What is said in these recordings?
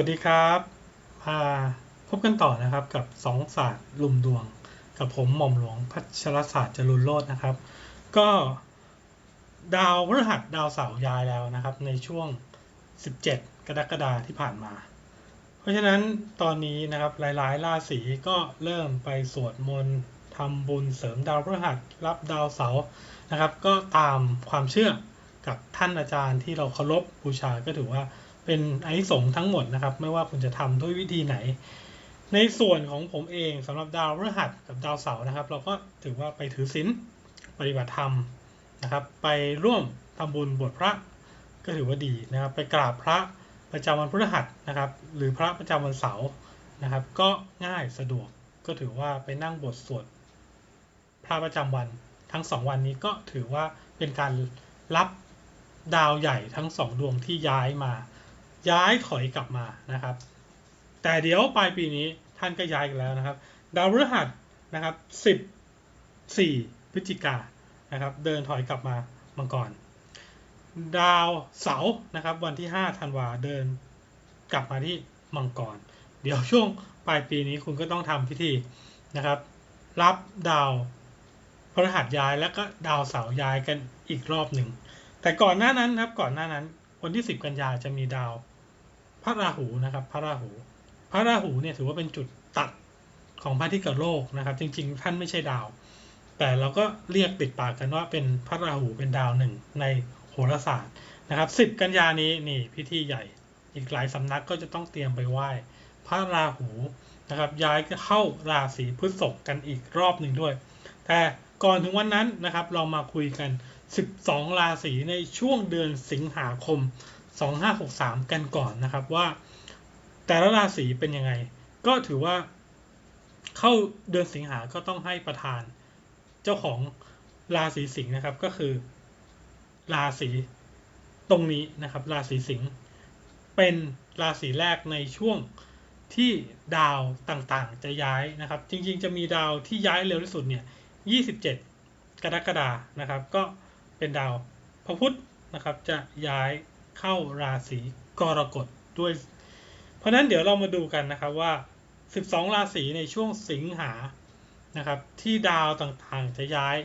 วัสดีครับมาพบกันต่อนะครับกับสองศาสตร์ลุมดวง กับผมหม่อมหลวงพัชรศาสตร์จรุนโลดนะครับ ก็ดาวพฤหัสดาวเสาร์ย้ายแล้วนะครับ ในช่วง 17 กรกฎาคมที่ผ่านมา เพราะฉะนั้นตอนนี้นะครับหลายๆราศีก็เริ่มไปสวดมนต์ทำบุญเสริมดาวพฤหัสรับดาวเสาร์นะครับ ก็ตามความเชื่อกับท่านอาจารย์ที่เราเคารพบูชาก็ถือว่า เป็นไอสงทั้งหมดนะครับ ไม่ว่าคุณจะทำด้วยวิธีไหน ในส่วนของผมเองสำหรับดาวพฤหัสกับดาวเสาร์นะครับ เราก็ถือว่าไปถือศีลปฏิบัติธรรมนะครับ ไปร่วมทำบุญบวชพระก็ถือว่าดีนะครับ ไปกราบพระประจำวันพฤหัสนะครับ หรือพระประจำวันเสาร์นะครับ ก็ง่ายสะดวกก็ถือว่าไปนั่งบทสวดพระประจำวันทั้งสองวันนี้ก็ถือว่าเป็นการรับดาวใหญ่ทั้งสองดวงที่ย้ายมา ย้ายถอยกลับมานะครับ แต่เดี๋ยวปลายปีนี้ท่านก็ย้ายกันแล้วนะครับ ดาวพฤหัสนะครับ14พฤศจิกานะครับ เดินถอยกลับมามังกรดาวเสาร์นะครับ วันที่5ธันวาเดินกลับมาที่มังกร เดี๋ยวช่วงปลายปีนี้คุณก็ต้องทำพิธีนะครับ รับดาวพฤหัสย้ายแล้วก็ดาวเสาร์ย้ายกันอีกรอบหนึ่งแต่ก่อนหน้านั้นครับก่อนหน้านั้นวันที่ 10 กันยาจะมีดาว ระราหูนะครับ พระราหู พระราหูเนี่ยถือว่าเป็นจุดตัดของพระอาทิตย์กับโลกนะครับ จริง ๆ ท่านไม่ใช่ดาว แต่เราก็เรียกติดปากกันว่าเป็นพระราหูเป็นดาวหนึ่งในโหราศาสตร์นะครับ10กันยานี้นี่พิธีใหญ่ อีกหลายสำนักก็จะต้องเตรียมไปไหว้พระราหูนะครับย้ายเข้าราศีพฤษภกันอีกรอบหนึ่งด้วย แต่ก่อนถึงวันนั้นนะครับ เรามาคุยกัน 12 ราศีในช่วงเดือนสิงหาคม 2563 กันก่อนนะครับว่าแต่ละราศีเป็นยังไง ก็ถือว่าเข้าเดือนสิงหาก็ต้องให้ประธานเจ้าของราศีสิงห์นะครับก็คือ ราศีตรงนี้นะครับ ราศีสิงห์เป็นราศีแรกในช่วงที่ดาวต่างๆ จะย้ายนะครับ จริงๆ จะมีดาวที่ย้ายเร็วที่สุดเนี่ย 27 กรกฎานะครับ ก็เป็นดาวพระพุธนะครับจะย้าย เข้าราศีกรกฎด้วย เพราะนั้นเดี๋ยวเรามาดูกันนะครับว่า 12 ราศีในช่วงสิงหานะครับ ที่ดาวต่างๆจะย้าย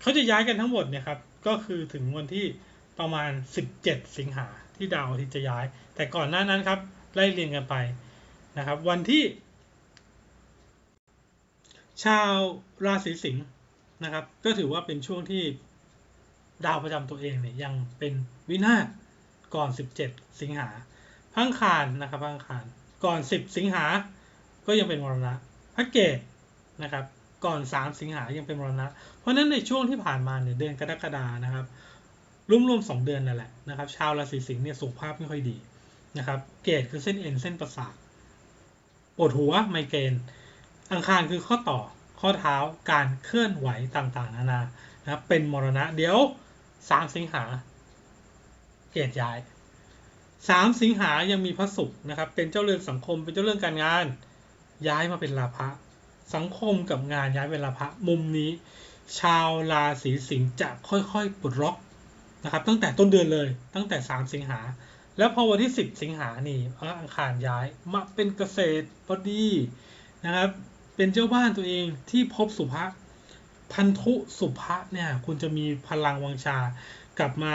เขาจะย้ายกันทั้งหมดเนี่ยครับก็คือถึงวันที่ประมาณ 17 สิงหาที่ดาวอาที่จะย้าย แต่ก่อนหน้านั้นครับไล่เรียงกันไปนะครับ วันที่ ชาวราศีสิงห์นะครับ ก็ถือว่าเป็นช่วงที่ดาวประจำตัวเองเนี่ยยังเป็นวินาศ ก่อน 17 สิงหาพังคารนะครับพังคารก่อน 10 สิงหา ก็ยังเป็นมรณะพระเกตนะครับ ก่อน 3 สิงหายังเป็นมรณะ เพราะฉะนั้นในช่วงที่ผ่านมาเนี่ยเดือนกรกฎานะครับรวมๆ2เดือนนั่นแหละนะครับชาวราศีสิงห์เนี่ยสุขภาพไม่ค่อยดีนะครับเกตคือเส้นเอ็นเส้นประสาทปวดหัวไมเกรนอังคารคือข้อต่อข้อเท้าการเคลื่อนไหวต่างๆ นานานะครับเป็นมรณะเดี๋ยวสามสิงหา เกตย้ายสามสิงหายังมีพระศุกร์นะครับ เป็นเจ้าเรือนสังคมเป็นเจ้าเรื่อนการงาน ย้ายมาเป็นลาภะสังคมกับงานย้ายเป็นลาภะมุมนี้ ชาวราศีสิงห์จะค่อยๆปลดล็อกนะครับ ตั้งแต่ต้นเดือนเลยตั้งแต่สามสิงหา แล้วพอวันที่สิบสิงหานี่พระอังคารย้ายมาเป็นเกษตรพอดีนะครับ เป็นเจ้าบ้านตัวเองที่พบสุภาพพันธุสุภะเนี่ย คุณจะมีพลังวังชากลับมา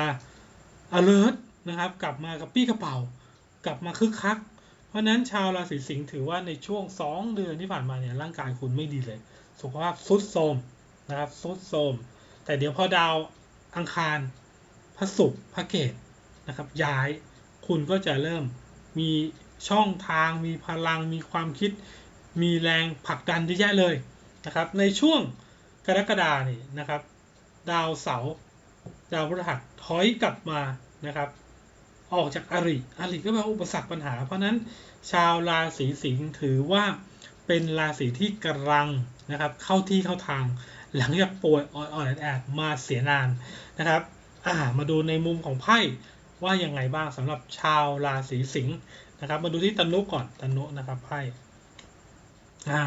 alert นะครับ กลับมากับปี้กระเป๋า กลับมาคึกคัก เพราะนั้นชาวราศีสิงห์ถือว่าในช่วง 2 เดือนที่ผ่านมาเนี่ยร่างกายคุณไม่ดีเลย สุขภาพสุดโทรมนะครับสุดโทรมแต่เดี๋ยวพอดาวอังคารพระศุกร์พระเกตนะครับ ย้ายคุณก็จะเริ่มมีช่องทาง มีพลัง มีความคิด มีแรงผลักดันเยอะแยะเลยนะครับ ในช่วงกรกฎานี่นะครับ ดาวเสาร์ ดาวพฤหัสถอยกลับมานะครับ ออกจากอริอริก็แปลว่าอุปสรรคปัญหา เพราะนั้นชาวราศีสิงห์ถือว่าเป็นราศีที่กำลังนะครับ เข้าที่เข้าทาง หลังจากป่วยอ่อนแอดมาเสียนานนะครับอ่ามาดูในมุมของไพ่ว่ายังไงบ้างสำหรับชาวราศีสิงห์นะครับ มาดูที่ตนุก่อนตนุนะครับไพ่อ่า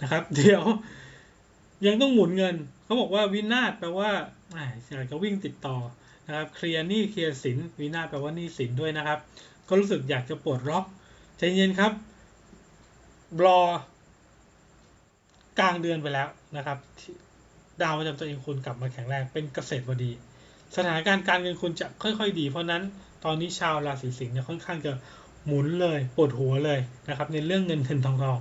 นะครับ เดี๋ยว ยังต้องหมุนเงิน เขาบอกว่าวินาศแปลว่าอยากจะวิ่งติดต่อนะครับเคลียร์หนี้เคลียร์สินวินาศแปลว่าหนี้สินด้วยนะครับ ก็รู้สึกอยากจะปลดล็อกใจเย็นครับรอกลางเดือนไปแล้วนะครับดาวประจำตัวเองคุณกลับมาแข็งแรงเป็นเกษตรบดี สถานการณ์การเงินคุณจะค่อยๆดี เพราะนั้นตอนนี้ชาวราศีสิงห์เนี่ยค่อนข้างจะหมุนเลยปวดหัวเลยนะครับในเรื่องเงินเงินทองทอง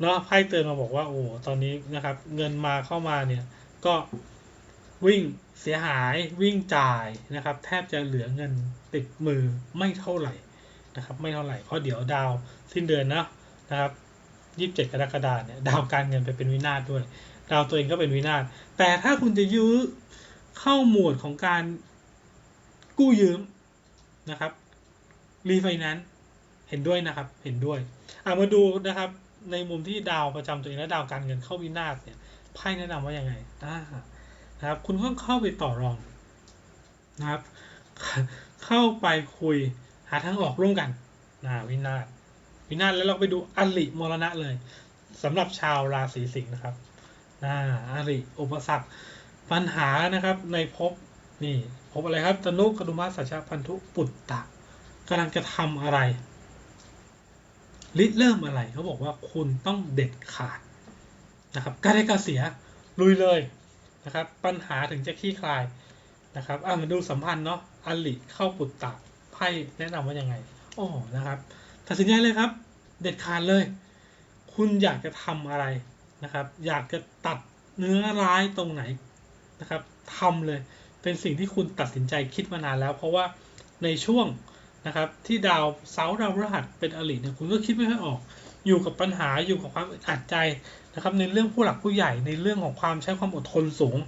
เนาะไพ่เตือนมาบอกว่าโอ้ตอนนี้นะครับ เงินมาเข้ามาเนี่ยก็วิ่งเสียหายวิ่งจ่ายนะครับ แทบจะเหลือเงินติดมือไม่เท่าไหร่นะครับ ไม่เท่าไหร่เพราะเดี๋ยวดาวสิ้นเดือนนะนะครับยี่สิบเจ็ดกรกฎาเนี่ยดาวการเงินไปเป็นวินาศด้วย ดาวตัวเองก็เป็นวินาศแต่ถ้าคุณจะยื้อเข้าหมวดของการกู้ยืมนะครับรีไฟแนนซ์เห็นด้วยนะครับเห็นด้วยอ่ามาดูนะครับ ในมุมที่ดาวประจำตัวเองและดาวการเงินเข้าวินาศเนี่ยไพ่แนะนำว่ายังไงนะครับ คุณก็เข้าไปต่อรองนะครับ เข้าไปคุยหาทางออกร่วมกันนะวินาศวินาศแล้วเราไปดูอลิมรณะเลยสำหรับชาวราศีสิงห์นะครับนะอริอุปสรรคปัญหานะครับในภพนี่ภพอะไรครับตนุกดุมาสัชพันธุปุตตะกำลังจะทำอะไร ริเริ่มอะไรเขาบอกว่าคุณต้องเด็ดขาดนะครับการได้การเสียลุยเลยนะครับ ปัญหาถึงจะคลี่คลายนะครับอ่ามาดูสัมพันธ์เนาะอลิเข้าปุตตะไพ่แนะนำว่ายังไงโอ้นะครับตัดสินใจเลยครับ เด็ดขาดเลย คุณอยากจะทำอะไรนะครับ อยากจะตัดเนื้อร้ายตรงไหนนะครับทำเลยเป็นสิ่งที่คุณตัดสินใจคิดมานานแล้ว เพราะว่าในช่วง นะครับที่ดาวเสาดาวพฤหัสเป็นอริเนี่ยคุณก็คิดไม่ค่อยออก อยู่กับปัญหาอยู่กับความอัดใจนะครับในเรื่องผู้หลักผู้ใหญ่ในเรื่องของความใช้ความอดทนสูง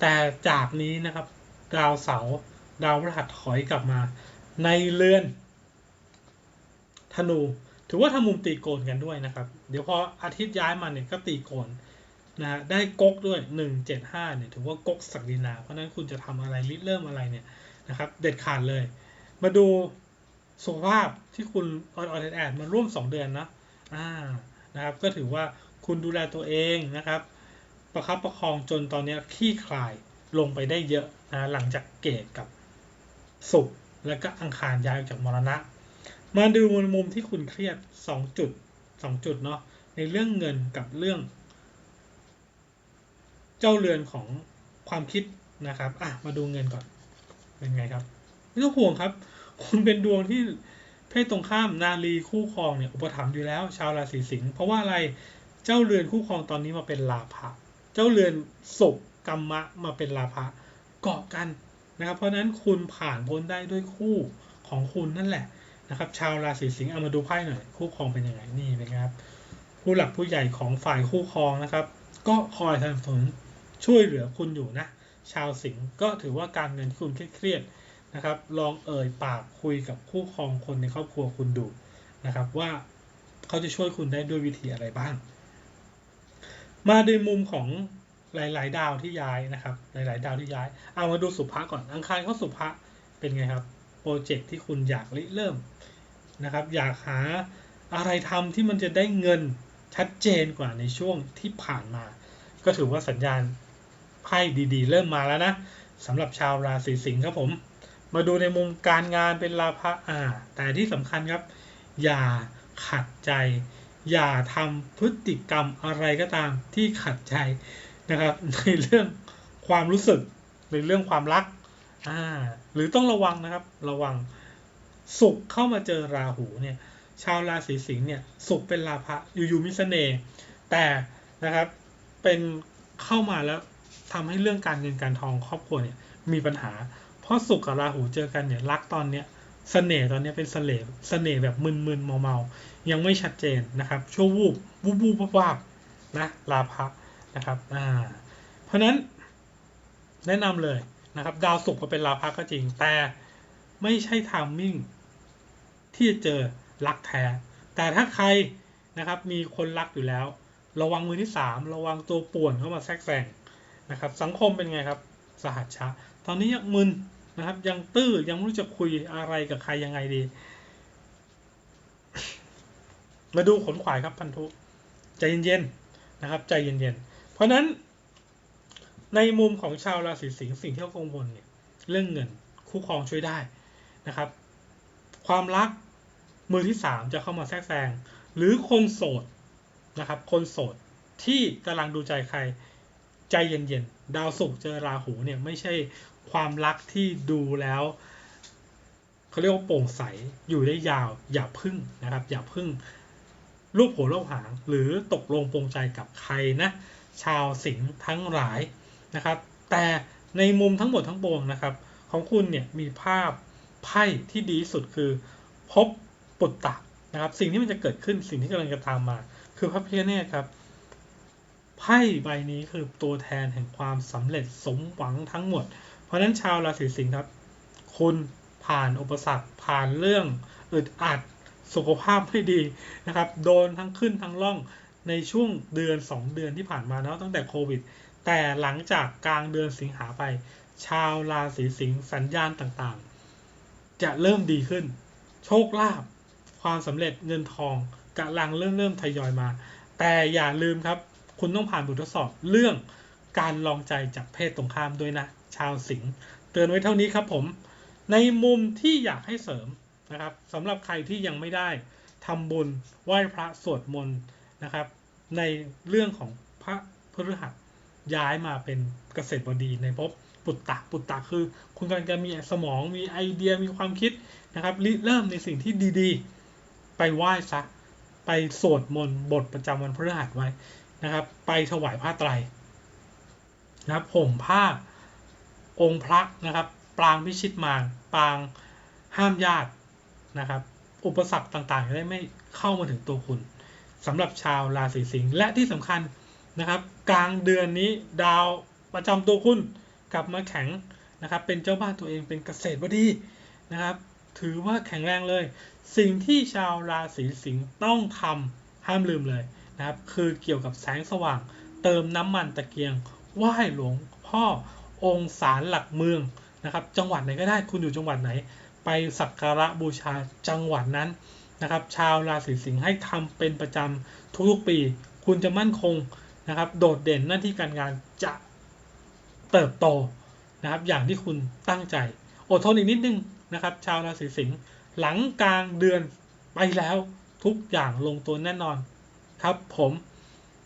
แต่จากนี้นะครับดาวเสาดาวพฤหัสถอยกลับมา ในเรือนธนู ถือว่าทำมุมตีโกนกันด้วยนะครับ เดี๋ยวพออาทิตย์ย้ายมาเนี่ยก็ตีโกนนะฮะได้ก๊กด้วย 175เนี่ยถือว่าก๊กศักดินา เพราะนั้นคุณจะทำอะไรริเริ่มอะไรเนี่ยนะครับ เด็ดขาดเลย มาดู สุขภาพที่คุณออนออนแอดมาร่วม 2 เดือนนะอ่านะครับ ก็ถือว่าคุณดูแลตัวเองนะครับ ประคับประคองจนตอนนี้ขี้คลายลงไปได้เยอะนะหลังจากเกตกับสุขแล้วก็อังคารย้ายออกจากมรณะ มาดูมุมมุมที่คุณเครียดสองจุดสองจุดเนาะในเรื่องเงินกับเรื่อง เจ้าเรือนของความคิดนะครับอะมาดูเงินก่อนเป็นไงครับไม่ต้องห่วงครับ คุณเป็นดวงที่เพศตรงข้ามนาลีคู่ครองเนี่ยอุปถัมภ์อยู่แล้ว ชาวราศีสิงห์เพราะว่าอะไรเจ้าเรือนคู่ครองตอนนี้มาเป็นลาภะเจ้าเรือนศพกรรมะมาเป็นลาภะเกาะกันนะครับ เพราะนั้นคุณผ่านพ้นได้ด้วยคู่ของคุณนั่นแหละนะครับ ชาวราศีสิงห์เอามาดูไพ่หน่อยคู่ครองเป็นยังไงนี่นะครับ ผู้หลักผู้ใหญ่ของฝ่ายคู่ครองนะครับ ก็คอยสนับสนุนช่วยเหลือคุณอยู่นะ ชาวสิงห์ก็ถือว่าการเงินคุณเครียด นะครับ ลองเอ่ยปากคุยกับคู่ครองคนในครอบครัวคุณดูนะครับ ว่าเขาจะช่วยคุณได้ด้วยวิธีอะไรบ้าง มาในมุมของหลาย ๆ ดาวที่ย้ายนะครับ หลาย ๆ ดาวที่ย้าย เอามาดูสุภะก่อน อังคารเข้าสุภะเป็นไงครับ โปรเจกต์ที่คุณอยากริเริ่มนะครับ อยากหาอะไรทำที่มันจะได้เงินชัดเจนกว่าในช่วงที่ผ่านมา ก็ถือว่าสัญญาณไพ่ดี ๆ เริ่มมาแล้วนะสำหรับชาวราศีสิงห์ครับผม มาดูในมุมการงานเป็นลาภะอ่า แต่ที่สำคัญครับ อย่าขัดใจ อย่าทำพฤติกรรมอะไรก็ตามที่ขัดใจนะครับ ในเรื่องความรู้สึกในเรื่องความรักอ่าหรือต้องระวังนะครับ ระวังสุขเข้ามาเจอราหูเนี่ยชาวราศีสิงห์เนี่ยสุขเป็นลาภะอยู่ๆมีเสน่ห์แต่นะครับเป็นเข้ามาแล้วทำให้เรื่องการเงินการทองครอบครัวเนี่ยมีปัญหา เพราะสุขกับราหูเจอกันเนี่ยรักตอนเนี้ยเสน่ห์ตอนนี้เป็นเสน่ห์เสน่ห์แบบมึนๆเมาๆยังไม่ชัดเจนนะครับชั่ววูบวูบวูบวาบนะลาภะนะครับอ่าเพราะนั้นแนะนำเลยนะครับดาวศุกร์มาเป็นลาภะก็จริง แต่ไม่ใช่ทามมิ่งที่จะเจอรักแท้แต่ถ้าใครนะครับมีคนรักอยู่แล้ว ระวังมือที่สามระวังตัวป่วนเข้ามาแทรกแซงนะครับสังคมเป็นไงครับ สหัสชะ ตอนนี้ยังมึน นะครับ ยังตื้อยังไม่รู้จะคุยอะไรกับใครยังไงดี มาดูขนขวายครับพันธุใจเย็นๆนะครับ ใจเย็นๆเพราะนั้น ในมุมของชาวราศีสิงห์สิ่งที่เขากังวลเนี่ยเรื่องเงินคู่ครองช่วยได้นะครับ ความรักมือที่สามจะเข้ามาแทรกแซงหรือคนโสดนะครับ คนโสดที่กำลังดูใจใครใจเย็นๆ ดาวศุกร์เจอราหูเนี่ยไม่ใช่ ความรักที่ดูแล้วเขาเรียกว่าโปร่งใสอยู่ได้ยาว อย่าพึ่งนะครับ อย่าพึ่งรูปหัวรูปหาง หรือตกลงปรงใจกับใครนะ ชาวสิงห์ทั้งหลายนะครับ แต่ในมุมทั้งหมดทั้งปวงนะครับ ของคุณเนี่ยมีภาพไพ่ที่ดีสุดคือ พบปุตตะนะครับ สิ่งที่มันจะเกิดขึ้นสิ่งที่กำลังจะตามมา คือพระพิฆเนศครับไพ่ใบนี้คือตัวแทนแห่งความสำเร็จสมหวังทั้งหมดเพราะฉะนั้นชาวราศีสิงห์ครับ คุณผ่านอุปสรรคผ่านเรื่องอึดอัดสุขภาพไม่ดีนะครับ โดนทั้งขึ้นทั้งล่องในช่วงเดือน 2 เดือนที่ผ่านมาเนาะตั้งแต่โควิด แต่หลังจากกลางเดือนสิงหาไป ชาวราศีสิงห์สัญญาณต่างๆ จะเริ่มดีขึ้น โชคลาภความสำเร็จเงินทองกำลังเริ่มเริ่มทยอยมา แต่อย่าลืมครับ คุณต้องผ่านบททดสอบเรื่องการลองใจจากเพศตรงข้ามด้วยนะ ชาวสิงห์เตือนไว้เท่านี้ครับผม ในมุมที่อยากให้เสริมนะครับสำหรับใครที่ยังไม่ได้ทำบุญไหว้พระสวดมนต์นะครับ ในเรื่องของพระพฤหัสย้ายมาเป็นเกษตรบดีในภพปุตตะปุตตะคือ คุณกำลังจะมีสมองมีไอเดียมีความคิดนะครับริเริ่มในสิ่งที่ดีๆ ไปไหว้ซะไปสวดมนต์บทประจำวันพฤหัสไว้นะครับ ไปถวายผ้าไตรนะครับห่มผ้า องค์พระนะครับ ปรางพิชิตมารปรางห้ามญาตินะครับ อุปสรรคต่างๆจะได้ไม่เข้ามาถึงตัวคุณสำหรับชาวราศีสิงห์และที่สำคัญนะครับ กลางเดือนนี้ดาวประจำตัวคุณกลับมาแข็งนะครับ เป็นเจ้าบ้านตัวเองเป็นเกษตรบดีนะครับ ถือว่าแข็งแรงเลย สิ่งที่ชาวราศีสิงห์ต้องทำห้ามลืมเลยนะครับ คือเกี่ยวกับแสงสว่าง เติมน้ำมันตะเกียงไหว้หลวงพ่อ องค์ศาลหลักเมืองนะครับ จังหวัดไหนก็ได้คุณอยู่จังหวัดไหน ไปสักการะบูชาจังหวัดนั้นนะครับ ชาวราศีสิงห์ให้ทำเป็นประจำทุกๆปี คุณจะมั่นคงนะครับ โดดเด่นหน้าที่การงานจะเติบโตนะครับ อย่างที่คุณตั้งใจ อดทนอีกนิดนึงนะครับ ชาวราศีสิงห์หลังกลางเดือนไปแล้วทุกอย่างลงตัวแน่นอนครับผม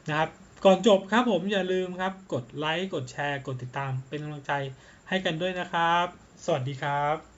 นะครับ ก่อนจบครับผมอย่าลืมครับ กดไลค์ กดแชร์ กดติดตามเป็นกำลังใจให้กันด้วยนะครับ สวัสดีครับ